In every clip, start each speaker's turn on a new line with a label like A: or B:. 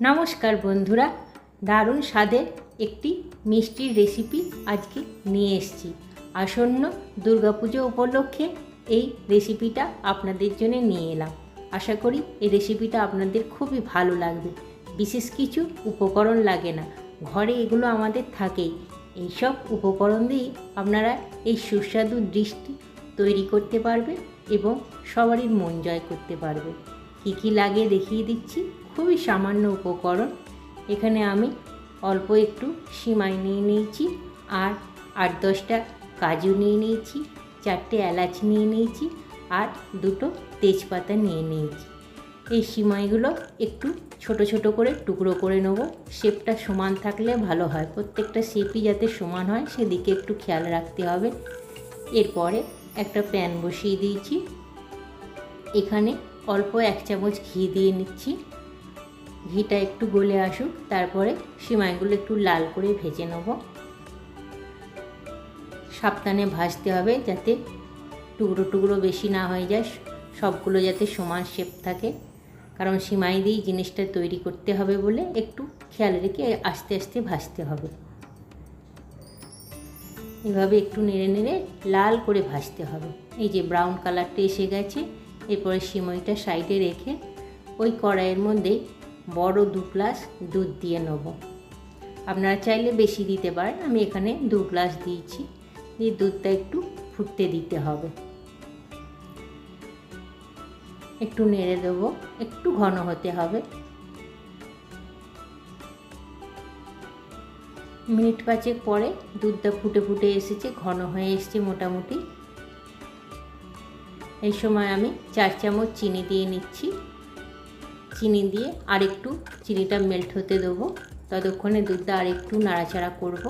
A: নমস্কার বন্ধুরা, দারুণ স্বাদের একটি মিষ্টির রেসিপি আজকে নিয়ে এসেছি। আসন্ন দুর্গাপুজো উপলক্ষে এই রেসিপিটা আপনাদের জন্য নিয়ে এলাম। আশা করি এই রেসিপিটা আপনাদের খুবই ভালো লাগবে। বিশেষ কিছু উপকরণ লাগে না, ঘরে এগুলো আমাদের থাকেই। এইসব উপকরণ দিয়েই আপনারা এই সুস্বাদু দৃষ্টি তৈরি করতে পারবে এবং সবারই মন জয় করতে পারবে কী কী লাগে দেখিয়ে দিচ্ছি? খুবই সামান্য উপকরণ। এখানে আমি অল্প একটু সিমাই নিয়ে নিয়েছি আর আট দশটা কাজু নিয়ে নিয়েছি, চারটে এলাচ নিয়ে নিয়েছি আর দুটো তেজপাতা নিয়ে নিয়েছি। এই সিমাইগুলো একটু ছোট ছোট করে টুকরো করে নেব। শেপটা সমান থাকলে ভালো হয়। প্রত্যেকটা শেপই যাতে সমান হয়, সেদিকে একটু খেয়াল রাখতে হবে। এরপরে একটা প্যান বসিয়ে দিয়েছি। এখানে অল্প এক চামচ ঘি দিয়ে নিচ্ছি। ঘিটা একটু গলে আসুক, তারপরে সিমাইগুলো একটু লাল করে ভেজে নেব। সাবধানে ভাজতে হবে যাতে টুকরো টুকরো বেশি না হয়ে যায়, সবগুলো যাতে সমান শেপ থাকে। কারণ সিমাই দিয়েই জিনিসটা তৈরি করতে হবে বলে একটু খেয়াল রেখে আস্তে আস্তে ভাজতে হবে। এভাবে একটু নেড়ে নেড়ে লাল করে ভাজতে হবে। এই যে ব্রাউন কালারটা এসে গেছে, এরপরে সিমইটা সাইডে রেখে ওই কড়াইয়ের মধ্যে বড় দু গ্লাস দুধ দিয়ে নেব। আপনারা চাইলে বেশি দিতে পারেন, আমি এখানে দু গ্লাস দিয়েছি। দিয়ে দুধটা একটু ফুটতে দিতে হবে। একটু নেড়ে দেবো, একটু ঘন হতে হবে। মিনিট পাঁচেক পরে দুধটা ফুটে ফুটে এসেছে, ঘন হয়ে এসছে মোটামুটি। এই সময় আমি চার চামচ চিনি দিয়ে নিচ্ছি। চিনি দিয়ে আরেকটু চিনিটা মেল্ট হতে দেবো। ততক্ষণে দুধটা আরেকটু নাড়াচাড়া করব।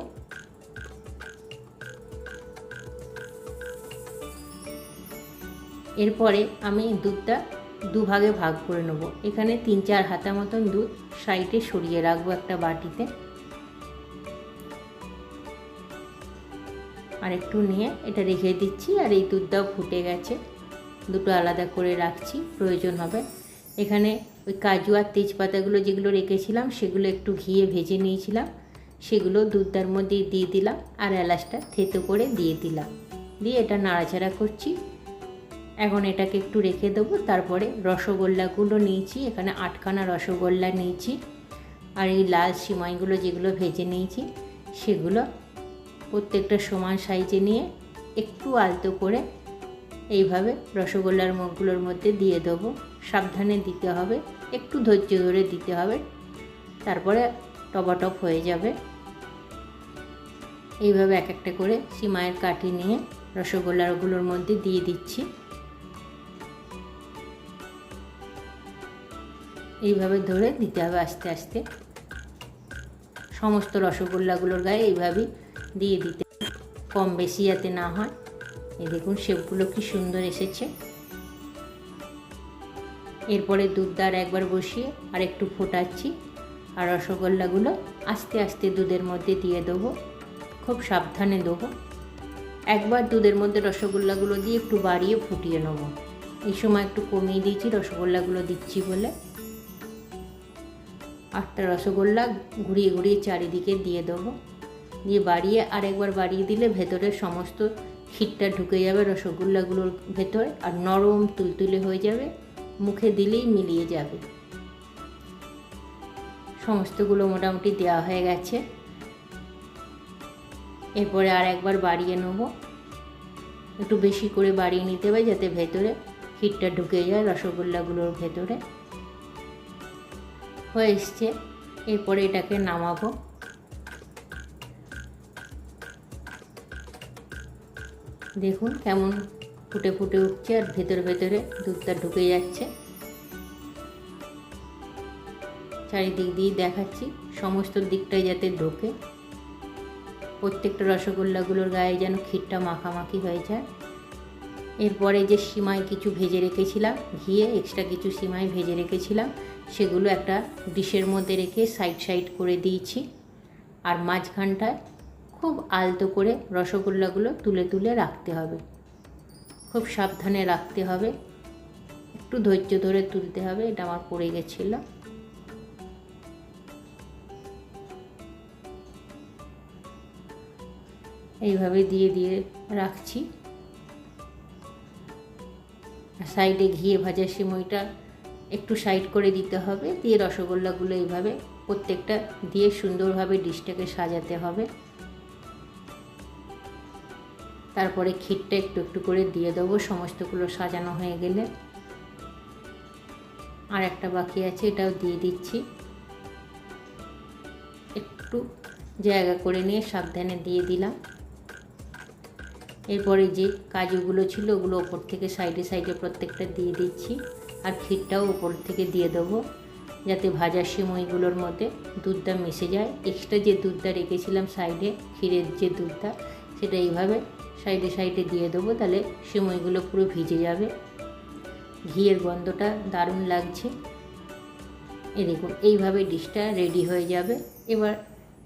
A: এরপরে আমি দুধটা দুভাগে ভাগ করে নেব। এখানে তিন চার হাতা মতন দুধ সাইডে সরিয়ে রাখব একটা বাটিতে। আর একটু নিয়ে এটা রেখে দিচ্ছি আর এই দুধটাও ফুটে গেছে। দুটো আলাদা করে রাখছি, প্রয়োজন হবে এখানে ওই কাজু আর তেজপাতাগুলো যেগুলো রেখেছিলাম, সেগুলো একটু ঘিয়ে ভেজে নিয়েছিলাম। সেগুলো দুধটার মধ্যে দিয়ে দিলাম আর এলাচটা থেতো করে দিয়ে দিলাম। দিয়ে এটা নাড়াচাড়া করছি। এখন এটাকে একটু রেখে দেবো। তারপরে রসগোল্লাগুলো নিয়েছি। এখানে আটখানা রসগোল্লা নিয়েছি। আর এই লাল সিমাইগুলো যেগুলো ভেজে নিয়েছি, সেগুলো প্রত্যেকটা সমান সাইজে নিয়ে একটু আলতো করে এইভাবে রসগোল্লার মুখগুলোর মধ্যে দিয়ে দেবো। সাবধানে দিতে হবে, একটু ধৈর্য ধরে দিতে হবে, তারপরে টবাটপ হয়ে যাবে। এইভাবে এক একটা করে সিমাইয়ের কাঠি নিয়ে রসগোল্লাগুলোর মধ্যে দিয়ে দিচ্ছি। এইভাবে ধরে দিতে হবে আস্তে আস্তে। সমস্ত রসগোল্লাগুলোর গায়ে এইভাবেই দিয়ে দিতে কম বেশি যাতে না হয়। এই দেখুন শেপগুলো কি সুন্দর এসেছে। এরপরে দুধ আর একবার বসিয়ে আর একটু ফোটাচ্ছি। আর রসগোল্লাগুলো আস্তে আস্তে দুধের মধ্যে দিয়ে দেবো। খুব সাবধানে দেবো। একবার দুধের মধ্যে রসগোল্লাগুলো দিয়ে একটু বাড়িয়ে ফুটিয়ে নেব। এই সময় একটু কমিয়ে দিয়েছি, রসগোল্লাগুলো দিচ্ছি বলে। আটটা রসগোল্লা ঘুরিয়ে ঘুরিয়ে চারিদিকে দিয়ে দেবো। দিয়ে বাড়িয়ে আর একবার বাড়িয়ে দিলে ভেতরের সমস্ত ক্ষীরটা ঢুকে যাবে রসগোল্লাগুলোর ভেতরে আর নরম তুলতুলে হয়ে যাবে। মুখে দিলেই মিলিয়ে যাবে। সমস্তগুলো মোটামুটি দেওয়া হয়ে গেছে। এরপরে আর একবার বাড়িয়ে নেব। একটু বেশি করে বাড়িয়ে নিতে হবে যাতে ভেতরে হিটটা ঢুকে যায় রসগোল্লাগুলোর ভেতরে। হয়ে এসছে। এরপরে এটাকে নামাবো। দেখুন কেমন ফুটে ফুটে উঠছে আর ভেতরে ভেতরে দুধটা ঢুকে যাচ্ছে। চারিদিক দিয়ে দেখাচ্ছি, সমস্ত দিকটাই যাতে ঢোকে। প্রত্যেকটা রসগোল্লাগুলোর গায়ে যেন ক্ষীরটা মাখামাখি হয়ে যায়। এরপরে যে সিমাই কিছু ভেজে রেখেছিলাম, ঘিয়ে এক্সট্রা কিছু সিমাই ভেজে রেখেছিলাম, সেগুলো একটা ডিশের মধ্যে রেখে সাইড সাইড করে দিয়েছি। আর মাঝখানটায় খুব আলতো করে রসগোল্লাগুলো তুলে তুলে রাখতে হবে। খুব সাবধানে রাখতে হবে। একটু ধৈর্য ধরে তুলতে হবে, এটা আমার পড়ে গেছিল। এইভাবে দিয়ে দিয়ে রাখছি। সাইডে ঘিয়ে ভাজা সিমইটা একটু সাইড করে দিতে হবে, দিয়ে রসগোল্লাগুলো এইভাবে প্রত্যেকটা দিয়ে সুন্দরভাবে ডিশটাকে সাজাতে হবে। তারপরে ক্ষীরটা একটু একটু করে দিয়ে দেবো, সমস্তগুলো সাজানো হয়ে গেলে। আর একটা বাকি আছে, এটাও দিয়ে দিচ্ছি। একটু জায়গা করে নিয়ে সাবধানে দিয়ে দিলাম। এরপরে যে কাজুগুলো ছিল, ওগুলো ওপর থেকে সাইডে সাইডে প্রত্যেকটা দিয়ে দিচ্ছি। আর ক্ষীরটাও ওপর থেকে দিয়ে দেবো, যাতে ভাজা সিমইগুলোর মধ্যে দুধটা মিশে যায়। এক্সট্রা যে দুধটা রেখেছিলাম সাইডে, ক্ষীরের যে দুধটা, সেটা এইভাবে সাইডে সাইডে দিয়ে দেবো, তাহলে সিমইগুলো পুরো ভিজে যাবে। ঘিয়ের গন্ধটা দারুণ লাগছে। এ দেখুন, এইভাবে ডিশটা রেডি হয়ে যাবে। এবার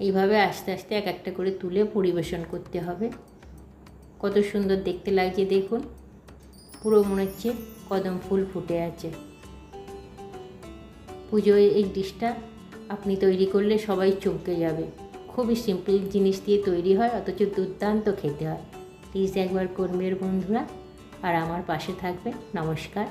A: এইভাবে আস্তে আস্তে এক একটা করে তুলে পরিবেশন করতে হবে। কত সুন্দর দেখতে লাগছে, দেখুন। পুরো মনে হচ্ছে কদম ফুল ফুটে আছে। পুজোয় এই ডিশটা আপনি তৈরি করলে সবাই চমকে যাবে। খুবই সিম্পল জিনিস দিয়ে তৈরি হয়, অথচ দুর্দান্ত খেতে হয়। প্লিজ একবার কর্মীর বন্ধুরা আর আমার পাশে থাকবে নমস্কার।